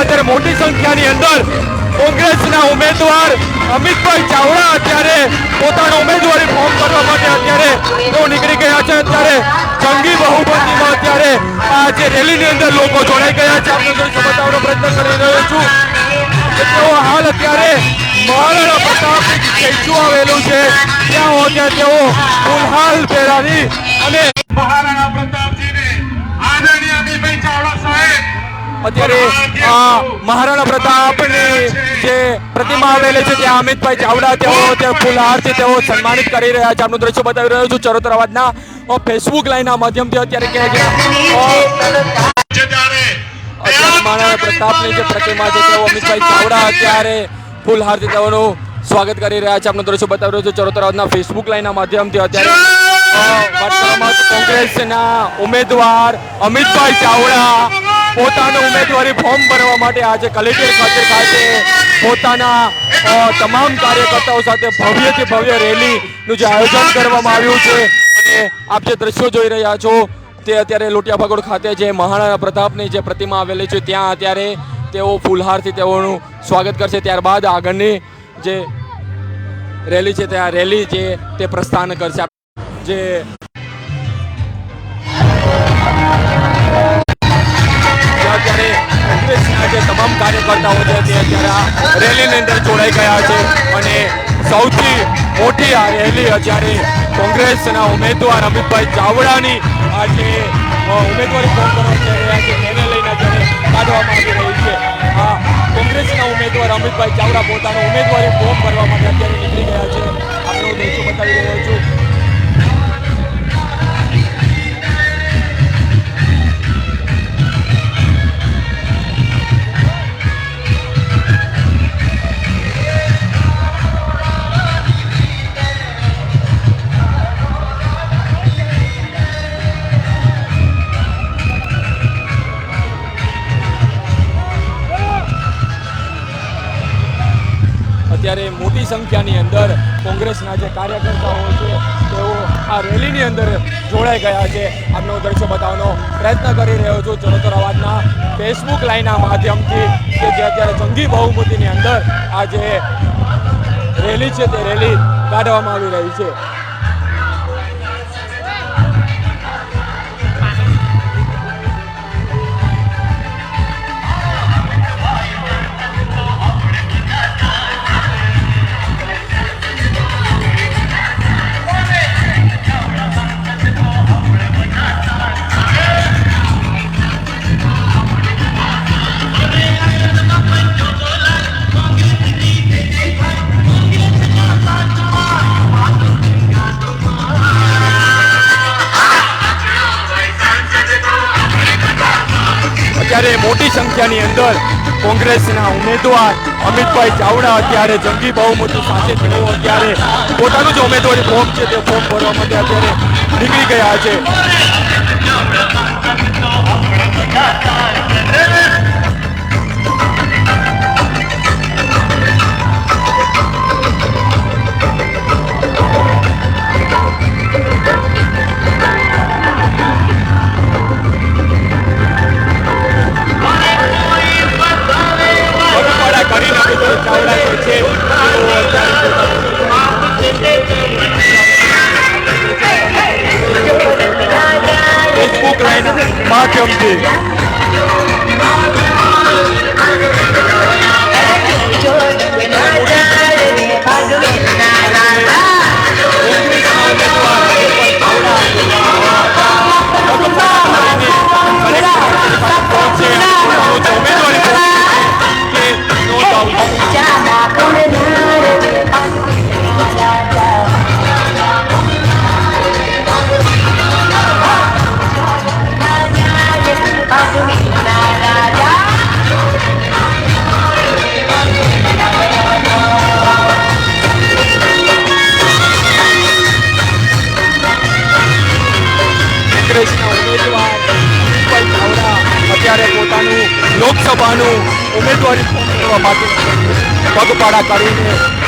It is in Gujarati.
અત્યારે મોટી સંખ્યાની અંદર કોંગ્રેસના ઉમેદવાર અમિતભાઈ ચાવડા અત્યારે પોતાનું ઉમેદવારી ફોર્મ કરવા માટે અત્યારે તેઓ નીકળી ગયા છે. અત્યારે જંગી બહુમતીમાં અત્યારે આ જે રેલીની અંદર લોકો જોડાઈ ગયા છે. આપણે બતાવવાનો પ્રયત્ન કરી રહ્યો છું તેઓ હાલ અત્યારે મહારાણા પ્રતાપ સ્ટેચ્યુ આવેલું છે. ત્યાં ત્યાં તેઓ ફૂલહાલ પહેરાવી અને અત્યારે, આ મહારાણા પ્રતાપની જે પ્રતિમા આવેલી છે, ત્યાં અમિતભાઈ ચાવડા તેઓ તે ફૂલહારથી તેઓ સન્માનિત કરી રહ્યા છે. આપનું દ્રશ્ય બતાવી રહ્યો છું. ચરોતર અવાજના ફેસબુક લાઈનના માધ્યમથી અત્યારે ક્યાં મહારાણા પ્રતાપની જે પ્રતિમા છે, તેઓ અમિતભાઈ ચાવડા અત્યારે ફૂલહારથી તેઓનું સ્વાગત કરી રહ્યા છે. આપનું દ્રશ્ય બતાવી રહ્યો છું. ચરોતર અવાજના ફેસબુક લાઈનના માધ્યમથી અત્યારે કોંગ્રેસના ઉમેદવાર અમિતભાઈ ચાવડા પોતાનું ઉમેદવારી ફોર્મ ભરવા માટે આજે કલેક્ટર ખાતે ખાતે પોતાના તમામ કાર્યકર્તાઓ સાથે ભવ્યથી ભવ્ય રેલીનું જે આયોજન કરવામાં આવ્યું છે. અને આપ જે દ્રશ્યો જોઈ રહ્યા છો, તે અત્યારે લોટિયા ભગોડ ખાતે જે મહારાણા પ્રતાપની જે પ્રતિમા આવેલી છે, ત્યાં અત્યારે તેઓ ફૂલહારથી તેઓનું સ્વાગત કરશે. ત્યારબાદ આગળની જે રેલી છે ત્યાં રેલી છે તે પ્રસ્થાન કરશે. જે જે રેલીની અંદર જોડાઈ ગયા છે અને સૌથી મોટી આ રેલી અત્યારે કોંગ્રેસના ઉમેદવાર અમિતભાઈ ચાવડાની આજે ઉમેદવારી ફોર્મ ભરવા રહ્યા છે. તેને લઈને અત્યારે કાઢવામાં આવી રહી છે. આ કોંગ્રેસના ઉમેદવાર અમિતભાઈ ચાવડા પોતાનું ઉમેદવારી ફોર્મ ભરવા માટે અત્યારે નીકળી ગયા છે. આપણો દેશો બતાવી રહ્યો છું. મોટી સંખ્યાની અંદર કોંગ્રેસના જે કાર્યકર્તાઓ છે, તેઓ આ રેલીની અંદર જોડાઈ ગયા છે. આપનો દ્રશ્ય બતાવવાનો પ્રયત્ન કરી રહ્યો છું. ચરોતર અવાજના ફેસબુક લાઈનના માધ્યમથી કે જે અત્યારે જંગી બહુમતીની અંદર આ જે રેલી છે, તે રેલી કાઢવામાં આવી રહી છે. અત્યારે મોટી સંખ્યાની અંદર કોંગ્રેસના ઉમેદવાર અમિતભાઈ ચાવડા અત્યારે જંગી બહુમતી સાથે તેઓ અત્યારે પોતાનું જે ઉમેદવારી ફોર્મ છે, તે ફોર્મ ભરવા માટે અત્યારે નીકળી ગયા છે. લાઈન માધ્યમથી માટે પગપાળા કરીને